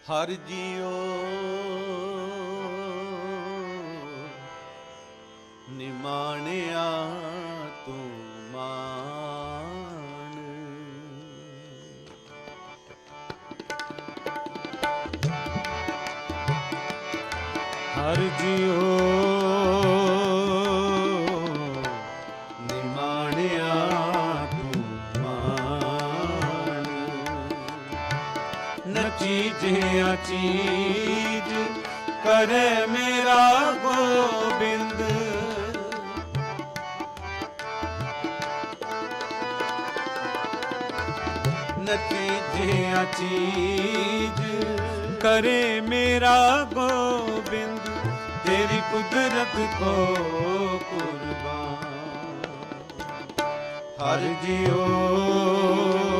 ਹਰ JIO ਨਿਮਾਣਿਆ ਤੂੰ ਮਾਣ। ਹਰ JIO ਚੀਜ ਕਰੇ ਮੇਰਾ ਗੋਬਿੰਦ ਨ ਚੀਜਿਆ ਚੀਜ ਕਰੇ ਮੇਰਾ ਗੋਬਿੰਦ ਤੇਰੀ ਕੁਦਰਤ ਕੋ ਕੁਰਬਾਨ ਹਰ ਜਿਉ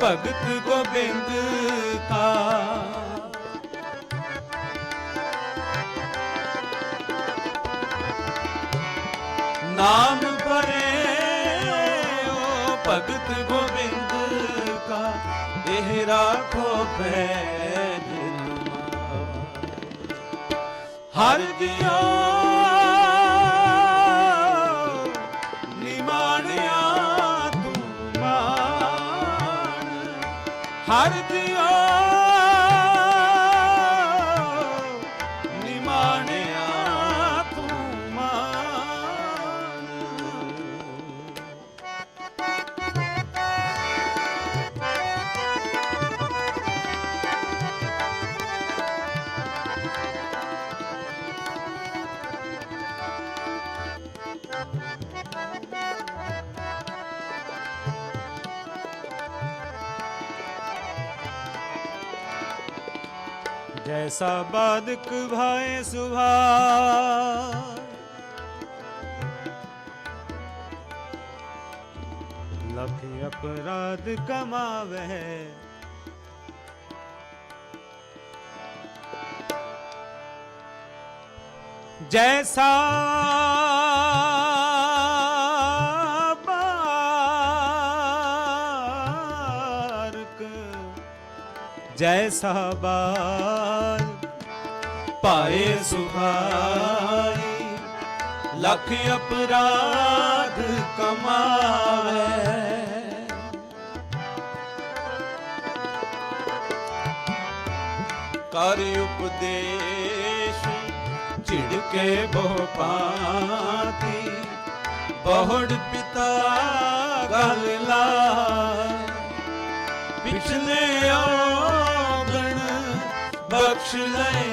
ਭਗਤ ਗੋਬਿੰਦ ਕਾ। ਨਾਮ ਪਰਿਓ ਭਗਤ ਗੋਬਿੰਦ ਕਾ। ਇਹ ਰਾਖੋ ਪੈਜ ਹਰ ਦਿਓ ਹਰ ਦਿਓ जैसा बादक भाए सुभाष लखी अपराध कमावे है जैसा बार्क जैसा बार ਪਾਏ ਸੁਭਾਈ ਲੱਖ ਅਪਰਾਧ ਕਮਾਵੇ। ਕਰ ਉਪਦੇਸ਼ ਝਿੜਕੇ ਬਹੁ ਪਾਤੀ। ਬਹੁੜ ਪਿਤਾ ਗਲ ਲਾਏ। ਪਿਛਲੇ ਆਗਣ ਬਖਸ਼ ਲਏ।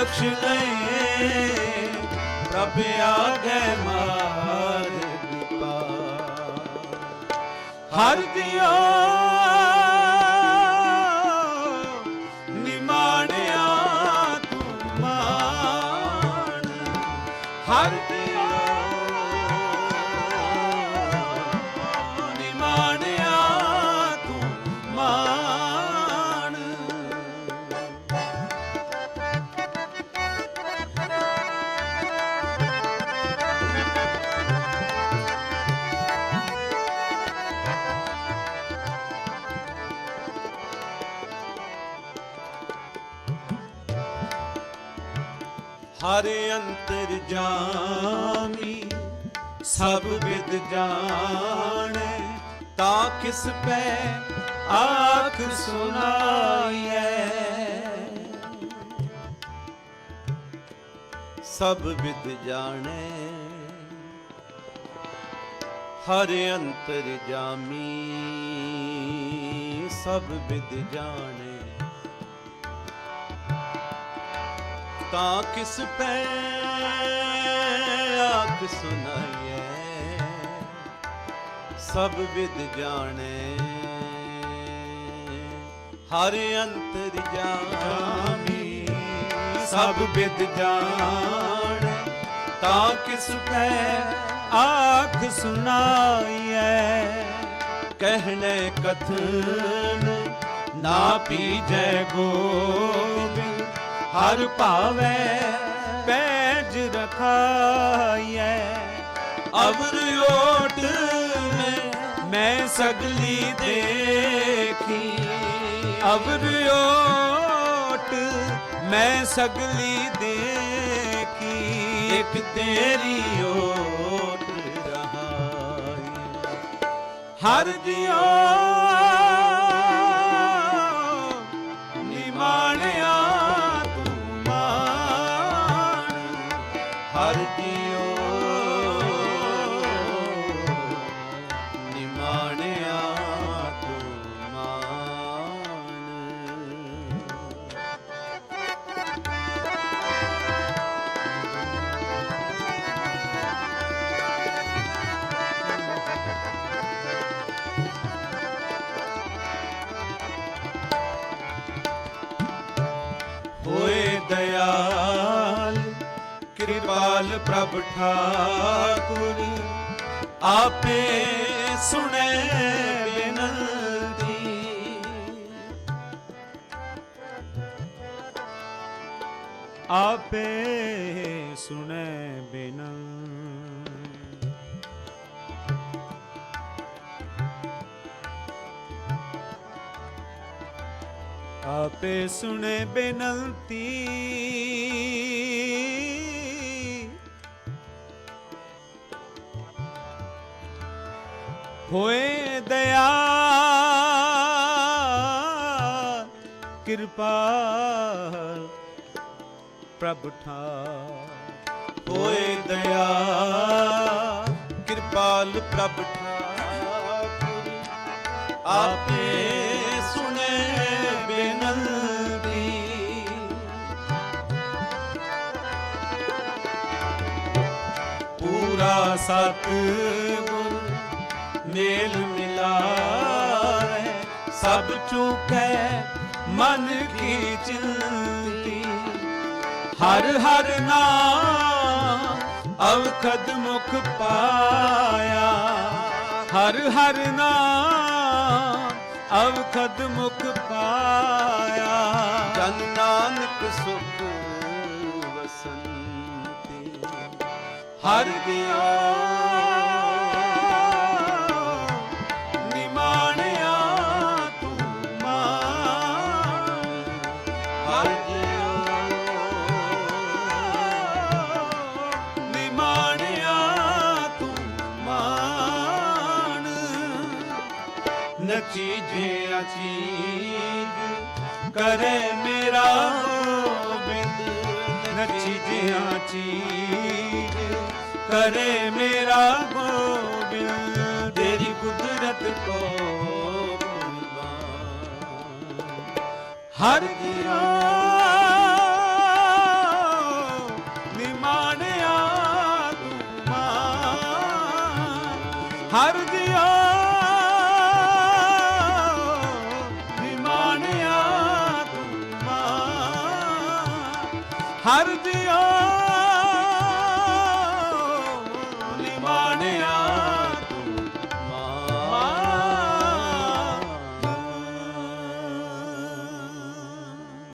ਬਖਸ਼ ਲਏ ਪ੍ਰਭ ਆਗੇ ਮਾਰ ਕਿਰਪਾ। ਹਰ ਦਿਓ ਨਿਮਾਣਿਆ ਤੂੰ ਮਾਣ। ਹਰ ਦਿਓ ਹਰ ਅੰਤਰ ਜਾਮੀ, ਸਭ ਵਿਦ ਜਾਣੈ, ਤਾ ਕਿਸ ਪੈ ਆਖ ਸੁਨਾਈਐ ਸਭ ਵਿਦ ਜਾਣੈ, ਹਰ ਅੰਤਰ ਜਾਮੀ, ਸਭ ਵਿਦ ਜਾਣੈ। ਤਾਂ ਕਿਸ ਪੈ ਆਖ ਸੁਨਾਈਐ ਸਭ ਵਿਦ ਜਾਣੈ। ਹਰ ਅੰਤਰ ਜਾਮੀ, ਸਭ ਵਿਦ ਜਾਣੈ। ਤਾਂ ਕਿਸ ਪੈ ਆਖ ਸੁਨਾਈਐ ਕਹਿਣੇ ਕਥਨ, ਨਾ ਪੀਜੈ ਗੋਬਿੰਦ। ਹਰ ਭਾਵੈ ਪੈਜ ਰਖਾਈਐ। ਅਵਰ ਓਟ ਮੈਂ ਮੈਂ ਸਗਲੀ ਦੇਖੀ। ਅਵਰ ਓਟ ਮੈਂ ਸਗਲੀ ਦੇਖੀ। ਇੱਕ ਤੇਰੀ ਓਟ ਰਹਾਈ। ਹਰ ਜਿਉ ਕਿਰਪਾਲ ਪ੍ਰਭ ਠਾਕੁਰ ਆਪੇ ਸੁਣੇ ਬਿਨਤੀ। ਆਪੇ ਸੁਣੇ ਬਿਨ ਆਪੇ ਸੁਣੇ ਬੇਨਤੀ। ਹੋਏ ਦਇਆ, ਕਿਰਪਾ ਪ੍ਰਭ ਠਾਰ ਹੋਏ ਦਇਆ, ਕਿਰਪਾਲ ਪ੍ਰਭ ਠਾਕੁਰ ਆਪੇ ਸੁਣੇ ਬੇਨਤੀ। ਪੂਰਾ ਸਤ ਮੇਲ ਮਿਲਾਏ ਸਭ ਚੁਕੈ, ਮਨ ਕੀ ਚਿੰਤੀ ਹਰ ਹਰ ਨਾਮ ਅਵਖਦ ਮੁਖ ਪਾਇਆ। ਹਰ ਹਰ ਨਾਮ ਅਵਖਦ ਮੁਖ ਪਾਇਆ। ਜਨ ਨਾਨਕ ਸੁਖ ਵਸੰਤੀ। ਹਰ ਦਿਓ ਨਚੀ ਜੇ ਕਰੇ ਮੇਰਾ ਗੋਬਿੰਦ ਨਚੀ ਜਿਹਾ ਚੀਜ ਕਰੇ ਮੇਰਾ ਗੋਬਿੰਦ ਤੇਰੀ ਕੁਦਰਤ ਕੋ ਕੁਰਬਾਨ ਹਰ ਦਿਓ ਨਿਮਾਣਿਆ ਤੂੰ ਮਾਨ ਹਰ ਦਿਓ